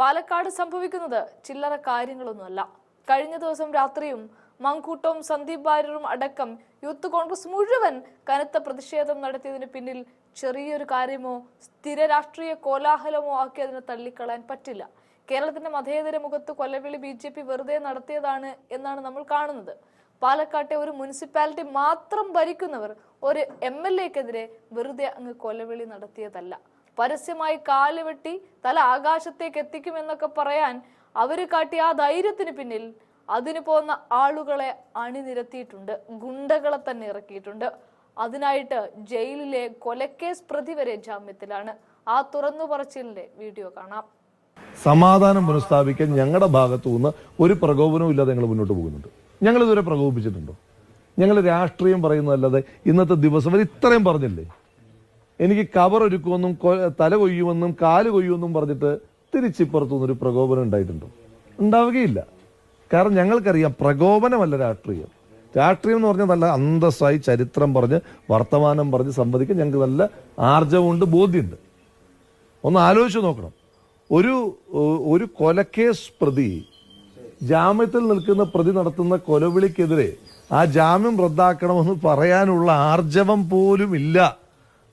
പാലക്കാട് സംഭവിക്കുന്നത് ചില്ലറ കാര്യങ്ങളൊന്നുമല്ല. കഴിഞ്ഞ ദിവസം രാത്രിയും മങ്കൂട്ടവും സന്ദീപ് വാര്യറും അടക്കം യൂത്ത് കോൺഗ്രസ് മുഴുവൻ കനത്ത പ്രതിഷേധം നടത്തിയതിന് പിന്നിൽ ചെറിയൊരു കാര്യമോ സ്ഥിര രാഷ്ട്രീയ കോലാഹലമോ ആക്കി അതിനെ തള്ളിക്കളയാൻ പറ്റില്ല. കേരളത്തിന്റെ മതേതര മുഖത്ത് കൊല്ലവിളി ബി ജെ പി വെറുതെ നടത്തിയതാണ് എന്നാണ് നമ്മൾ കാണുന്നത്. പാലക്കാട്ടെ ഒരു മുനിസിപ്പാലിറ്റി മാത്രം ഭരിക്കുന്നവർ ഒരു എം എൽ എക്കെതിരെ വെറുതെ അങ്ങ് കൊലവിളി നടത്തിയതല്ല. പരസ്യമായി കാൽ വെട്ടി തല ആകാശത്തേക്ക് എത്തിക്കുമെന്നൊക്കെ പറയാൻ അവർ കാട്ടിയ ആ ധൈര്യത്തിന് പിന്നിൽ അതിന് പോകുന്ന ആളുകളെ അണിനിരത്തിയിട്ടുണ്ട്. ഗുണ്ടകളെ തന്നെ ഇറക്കിയിട്ടുണ്ട്. അതിനായിട്ട് ജയിലിലെ കൊലക്കേസ് പ്രതി വരെ ജാമ്യത്തിലാണ്. ആ തുറന്നു പറച്ചിലിന്റെ വീഡിയോ കാണാം. സമാധാനം പുനഃസ്ഥാപിക്കാൻ ഞങ്ങളുടെ ഭാഗത്തു നിന്ന് ഒരു പ്രകോപനവും ഇല്ലാതെ ഞങ്ങൾ മുന്നോട്ട് പോകുന്നുണ്ട്. ഞങ്ങൾ ഇതുവരെ പ്രകോപിപ്പിച്ചിട്ടുണ്ടോ? ഞങ്ങൾ രാഷ്ട്രീയം പറയുന്നതല്ലാതെ ഇന്നത്തെ ദിവസം ഇത്രയും പറഞ്ഞില്ലേ? എനിക്ക് കവർ ഒരുക്കുമെന്നും തല കൊയ്യുമെന്നും കാൽ കൊയ്യുമെന്നും പറഞ്ഞിട്ട് തിരിച്ചിപ്പുറത്തു നിന്നൊരു പ്രകോപനം ഉണ്ടായിട്ടുണ്ടോ. ഉണ്ടാവുകയില്ല. കാരണം ഞങ്ങൾക്കറിയാം പ്രകോപനമല്ല രാഷ്ട്രീയം. രാഷ്ട്രീയം എന്ന് പറഞ്ഞാൽ നല്ല അന്തസ്സായി ചരിത്രം പറഞ്ഞ് വർത്തമാനം പറഞ്ഞ് സംവദിക്കാൻ ഞങ്ങൾക്ക് നല്ല ആർജവമുണ്ട് ബോധ്യമുണ്ട്. ഒന്ന് ആലോചിച്ച് നോക്കണം. ഒരു ഒരു കൊലക്കേസ് പ്രതി ജാമ്യത്തിൽ നിൽക്കുന്ന പ്രതി നടത്തുന്ന കൊലവിളിക്കെതിരെ ആ ജാമ്യം റദ്ദാക്കണമെന്ന് പറയാനുള്ള ആർജവം പോലും ഇല്ല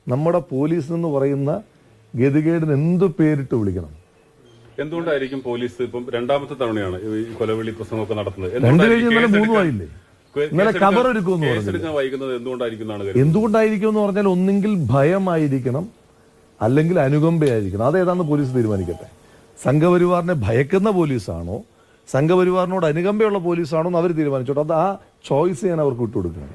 നമ്മുടെ പോലീസ് എന്ന് പറയുന്ന ഗതികേടിന് എന്തു പേരിട്ട് വിളിക്കണം? എന്തുകൊണ്ടായിരിക്കും പോലീസ് ഇപ്പം രണ്ടാമത്തെ തവണയാണ് ഈ കൊലവിളി പ്രസംഗമൊക്കെ നടത്തുന്നത്? എന്തുകൊണ്ടായിരിക്കും ഇന്നലെ മൂന്നും കേസെടുക്കാൻ- ആയില്ലേ? കേ- ഇന്നലെ കേസെടുക്കാൻ- കബർ ഒരുക്കുമെന്ന് പറഞ്ഞില്ലേ? എന്തുകൊണ്ടായിരിക്കും എന്ന് പറഞ്ഞാൽ ഒന്നെങ്കിൽ ഭയമായിരിക്കണം അല്ലെങ്കിൽ അനുകമ്പയായിരിക്കണം. അതേതാന്ന് പോലീസ് തീരുമാനിക്കട്ടെ. സംഘപരിവാറിനെ ഭയക്കുന്ന പോലീസാണോ? സംഘപരിവാറിനോട് അനുകമ്പയുള്ള പോലീസാണോ എന്ന് അവർ തീരുമാനിച്ചോട്ടെ. അത് ആ ചോയ്സ് ഞാൻ അവർക്ക് വിട്ടുകൊടുക്കണം